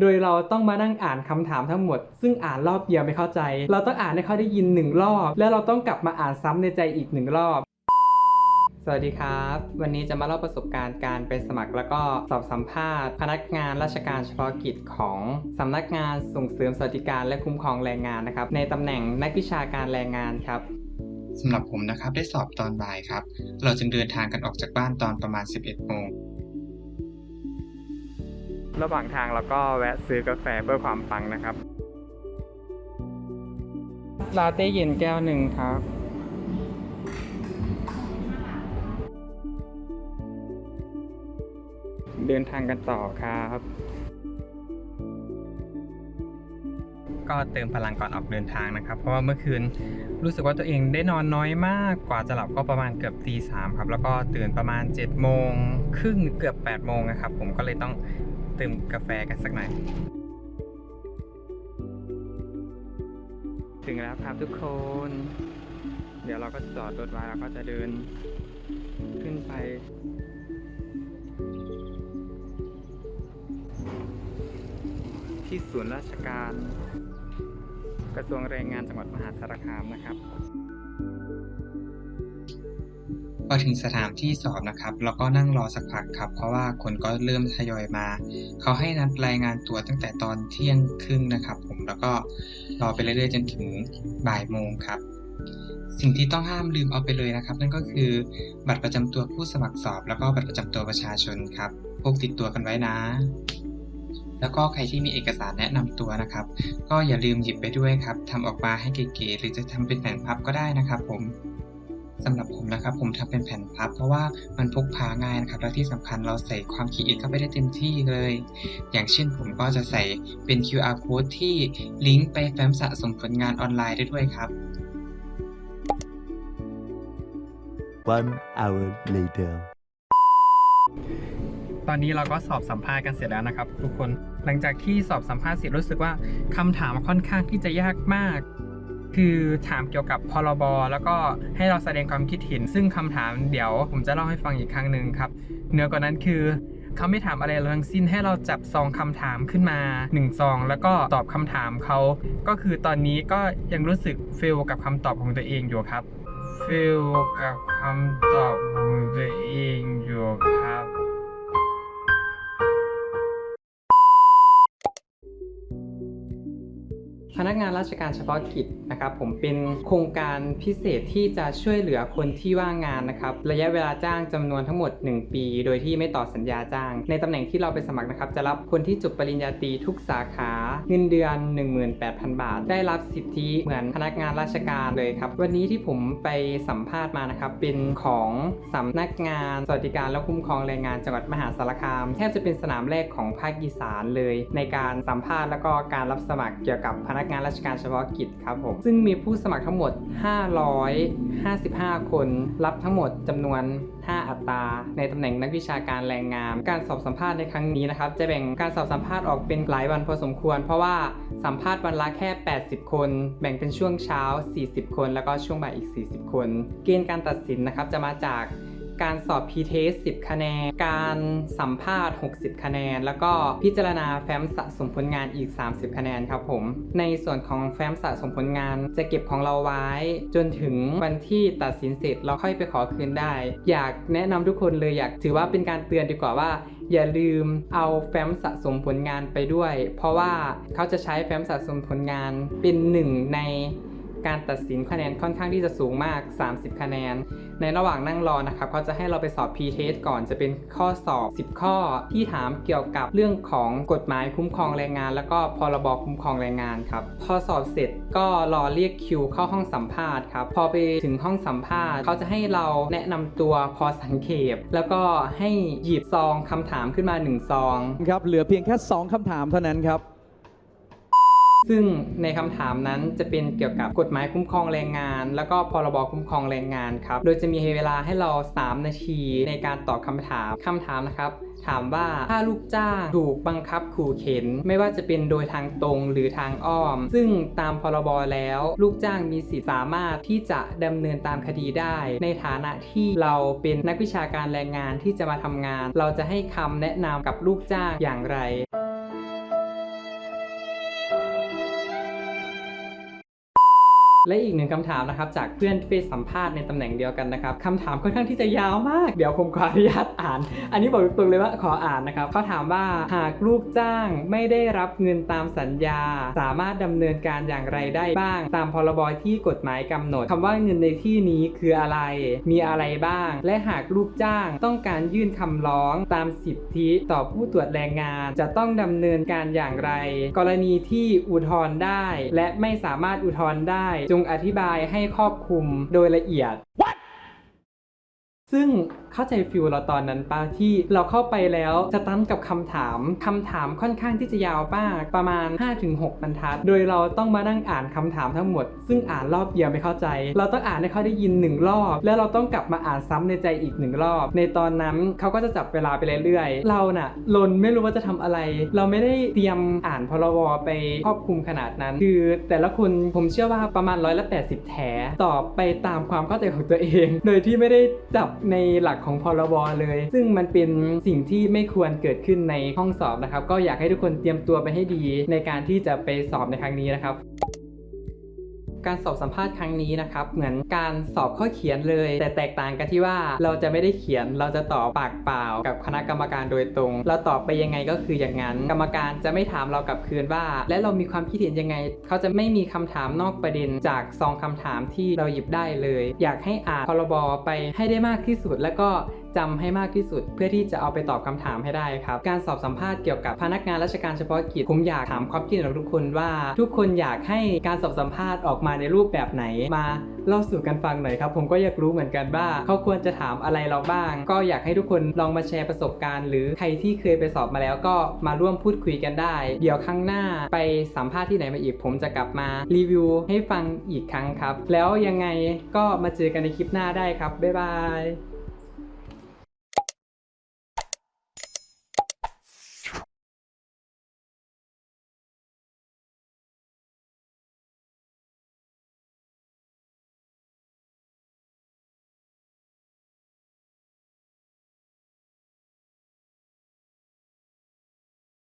โดยเราต้องมานั่งอ่านคำถามทั้งหมด ซึ่งอ่านรอบเดียวไม่เข้าใจ เราต้องอ่านให้เขาได้ยินหนึ่งรอบ แล้วเราต้องกลับมาอ่านซ้ำในใจอีกหนึ่งรอบ สวัสดีครับ วันนี้จะมาเล่าประสบการณ์การไปสมัครแล้วก็สอบสัมภาษณ์ พนักงานราชการเฉพาะกิจของสำนักงานส่งเสริมสวัสดิการและคุ้มครองแรงงานนะครับ ในตำแหน่งนักวิชาการแรงงานครับสำหรับผมนะครับได้สอบตอนบ่ายครับ เราจึงเดินทางกันออกจากบ้านตอนประมาณ 11โมง ระหว่างทางเราก็แวะซื้อกาแฟเพื่อความปังนะครับลาเต้เย็นแก้วหนึ่งครับเดินทางกันต่อครับ ก็เติมพลังก่อนออกเดินทางนะครับ เพราะว่าเมื่อคืนรู้สึกว่าตัวเองได้นอนน้อยมาก กว่าจะหลับก็ประมาณเกือบตีสามครับ แล้วก็ตื่นประมาณ7จ็ดโมงครึ่งเกือบ8ปดโมงนะครับ ผมก็เลยต้อง ดื่มกาแฟกันสักหน่อย ถึงแล้วครับทุกคน เดี๋ยวเราก็จอดรถไว้แล้วก็จะเดินขึ้นไป ที่ศูนย์ราชการ กระทรวงแรงงานจังหวัดมหาสารคามนะครับ อถึงสถานที่สอบนะครับเราก็นั่งรอสักพักครับ เพราะว่าคนก็เริ่มทยอยมา เขาให้นัดรายงานตัวตั้งแต่ตอนเที่ยงครึ่งนะครับ ผมแล้วก็รอไปเรื่อยๆจนถึงบ่ายโมงครับ สิ่งที่ต้องห้ามลืมเอาไปเลยนะครับ นั่นก็คือบัตรประจำตัวผู้สมัครสอบ แล้วก็บัตรประจำตัวประชาชนครับพกติดตัวกันไว้นะ แล้วก็ใครที่มีเอกสารแนะนำตัวนะครับ ก็อย่าลืมหยิบไปด้วยครับทำออกมาให้เก๋ๆหรือจะทำเป็นแผ่นพับก็ได้นะครับ ผม สำหรับผมนะครับ ผมทำเป็นแผ่นพับ เพราะว่ามันพกพาง่ายนะครับ และที่สำคัญเราใส่ความคิดเอกเข้าไปได้เต็มที่เลย อย่างเช่นผมก็จะใส่เป็น QR code ที่ลิงก์ไปแฟ้มสะสมผลงานออนไลน์ได้ด้วยครับ One hour later. ตอนนี้เราก็สอบสัมภาษณ์กันเสร็จแล้วนะครับ ทุกคน หลังจากที่สอบสัมภาษณ์เสร็จรู้สึกว่าคำถามค่อนข้างที่จะยากมาก คือถามเกี่ยวกับพรบแล้วก็ให้เราแสดงความคิดเห็น ซึ่งคำถามเดี๋ยวผมจะเล่าให้ฟังอีกครั้งหนึ่งครับเหนือกว่านั้นคือเขาไม่ถามอะไรเราทั้งสิ้นให้เราจับซองคำถามขึ้นมา1ซองแล้วก็ตอบคำถามเขาก็คือตอนนี้ก็ยังรู้สึกเฟลกับคำตอบของตัวเองอยู่ครับเฟลกับคำตอบของตัวเองอยู่ครับ พนักงานราชการเฉพาะกิจนะครับผมเป็นโครงการพิเศษที่จะช่วยเหลือคนที่ว่างงานนะครับระยะเวลาจ้างจำนวนทั้งหมด 1 ปี โดยที่ไม่ต่อสัญญาจ้าง ในตำแหน่งที่เราไปสมัครนะครับจะรับคนที่จบปริญญาตรีทุกสาขาเงินเดือน 18,000 บาท ได้รับสิทธิเหมือนพนักงานราชการเลยครับวันนี้ที่ผมไปสัมภาษณ์มานะครับเป็นของสำนักงานสวัสดิการและคุ้มครองแรงงานจังหวัดมหาสารคาม แทบจะเป็นสนามแรกของภาคอีสานเลย ในการสัมภาษณ์แล้วก็การรับสมัครเกี่ยวกับพนักงานราชการเฉพาะกิจครับผม ซึ่งมีผู้สมัครทั้งหมด 555 คน รับทั้งหมดจำนวน 5 อัตรา ในตำแหน่งนักวิชาการแรงงาน การสอบสัมภาษณ์ในครั้งนี้นะครับ จะแบ่งการสอบสัมภาษณ์ออกเป็นหลายวันพอสมควร เพราะว่าสัมภาษณ์วันละแค่ 80 คน แบ่งเป็นช่วงเช้า 40 คน แล้วก็ช่วงบ่ายอีก 40 คน เกณฑ์การตัดสินนะครับจะมาจาก การสอบ P-test 10 คะแนน การสัมภาษณ์ 60 คะแนน แล้วก็พิจารณาแฟ้มสะสมผลงานอีก 30 คะแนนครับผม ในส่วนของแฟ้มสะสมผลงานจะเก็บของเราไว้ จนถึงวันที่ตัดสินเสร็จเราค่อยไปขอคืนได้ อยากแนะนำทุกคนเลยอยากถือว่าเป็นการเตือนดีกว่าว่า อย่าลืมเอาแฟ้มสะสมผลงานไปด้วย เพราะว่าเขาจะใช้แฟ้มสะสมผลงานเป็นหนึ่งใน การตัดสินคะแนนค่อนข้างที่จะสูงมาก 30 คะแนน ในระหว่างนั่งรอนะครับเขาจะให้เราไปสอบ P-test ก่อนจะเป็นข้อสอบ 10 ข้อที่ถามเกี่ยวกับเรื่องของกฎหมายคุ้มครองแรงงาน แล้วก็พรบคุ้มครองแรงงานครับพอสอบเสร็จก็รอเรียกคิวเข้าห้องสัมภาษณ์ครับพอไปถึงห้องสัมภาษณ์เขาจะให้เราแนะนำตัวพอสังเขปแล้วก็ให้หยิบซองคำถามขึ้นมาหนึ่งซองครับเหลือเพียงแค่ 2คำถามเท่านั้นครับ ซึ่งในคำถามนั้นจะเป็นเกี่ยวกับกฎหมายคุ้มครองแรงงาน แล้วก็พรบคุ้มครองแรงงานครับ โดยจะมีเวลาให้เรา 3 นาทีในการตอบคำถามคำถามนะครับ ถามว่าถ้าลูกจ้างถูกบังคับขู่เข็น ไม่ว่าจะเป็นโดยทางตรงหรือทางอ้อม ซึ่งตามพรบแล้ว ลูกจ้างมีสิทธิสามารถที่จะดำเนินตามคดีได้ ในฐานะที่เราเป็นนักวิชาการแรงงานที่จะมาทำงาน เราจะให้คำแนะนำกับลูกจ้างอย่างไร และอีกหนึ่งคำถามนะครับจากเพื่อนที่ไปสัมภาษณ์ในตำแหน่งเดียวกันนะครับคำถามค่อนข้างที่จะยาวมาก เดี๋ยวผมขออนุญาตอ่าน อันนี้บอกตรงๆเลยว่าขออ่านนะครับเขาถามว่าหากลูกจ้างไม่ได้รับเงินตามสัญญา สามารถดำเนินการอย่างไรได้บ้าง ตามพรบที่กฎหมายกำหนดคำว่าเงินในที่นี้คืออะไร มีอะไรบ้าง และหากลูกจ้างต้องการยื่นคำร้องตามสิทธิต่อผู้ตรวจแรงงาน จะต้องดำเนินการอย่างไร กรณีที่อุทธรณ์ได้ และไม่สามารถอุทธรณ์ได้จจงอธิบายให้ครอบคลุมโดยละเอียด ซึ่งเข้าใจฟิลเราตอนนั้นปะที่เราเข้าไปแล้วสตันกับคำถามคำถามค่อนข้างที่จะยาวมากประมาณ 5-6บรรทัด โดยเราต้องมานั่งอ่านคำถามทั้งหมด ซึ่งอ่านรอบเดียวไม่เข้าใจ เราต้องอ่านให้เขาได้ยินหนึ่งรอบ แล้วเราต้องกลับมาอ่านซ้ำในใจอีกหนึ่งรอบ ในตอนนั้นเขาก็จะจับเวลาไปเรื่อยๆ เราน่ะลนไม่รู้ว่าจะทำอะไร เราไม่ได้เตรียมอ่านพรบไปครอบคลุมขนาดนั้น คือแต่ละคนผมเชื่อว่าประมาณร้อยละ80แถตอบไปตามความเข้าใจของตัวเอง โดยที่ไม่ได้จับในหลักของพรบเลย ซึ่งมันเป็นสิ่งที่ไม่ควรเกิดขึ้นในห้องสอบนะครับ ก็อยากให้ทุกคนเตรียมตัวไปให้ดีในการที่จะไปสอบในครั้งนี้นะครับ การสอบสัมภาษณ์ครั้งนี้นะครับเหมือนการสอบข้อเขียนเลย แต่แตกต่างกันที่ว่าเราจะไม่ได้เขียนเราจะตอบปากเปล่า กับคณะกรรมการโดยตรง เราตอบไปยังไงก็คืออย่างนั้น กรรมการจะไม่ถามเรากลับคืนว่า และเรามีความคิดเห็นยังไง เขาจะไม่มีคำถามนอกประเด็นจากซองคำถามที่เราหยิบได้เลย อยากให้อ่านพรบไปให้ได้มากที่สุดแล้วก็ จำให้มากที่สุด เพื่อที่จะเอาไปตอบคำถามให้ได้ครับ การสอบสัมภาษณ์เกี่ยวกับพนักงานราชการเฉพาะกิจ ผมอยากถามความคิดของทุกคนว่า ทุกคนอยากให้การสอบสัมภาษณ์ออกมาในรูปแบบไหนมาเล่าสู่กันฟังหน่อยครับ ผมก็อยากรู้เหมือนกันว่า เขาควรจะถามอะไรเราบ้าง ก็อยากให้ทุกคนลองมาแชร์ประสบการณ์ หรือใครที่เคยไปสอบมาแล้วก็มาร่วมพูดคุยกันได้ เดี๋ยวครั้งหน้าไปสัมภาษณ์ที่ไหนมาอีก ผมจะกลับมารีวิวให้ฟังอีกครั้งครับ แล้วยังไงก็มาเจอกันในคลิปหน้าได้ครับบ๊ายบาย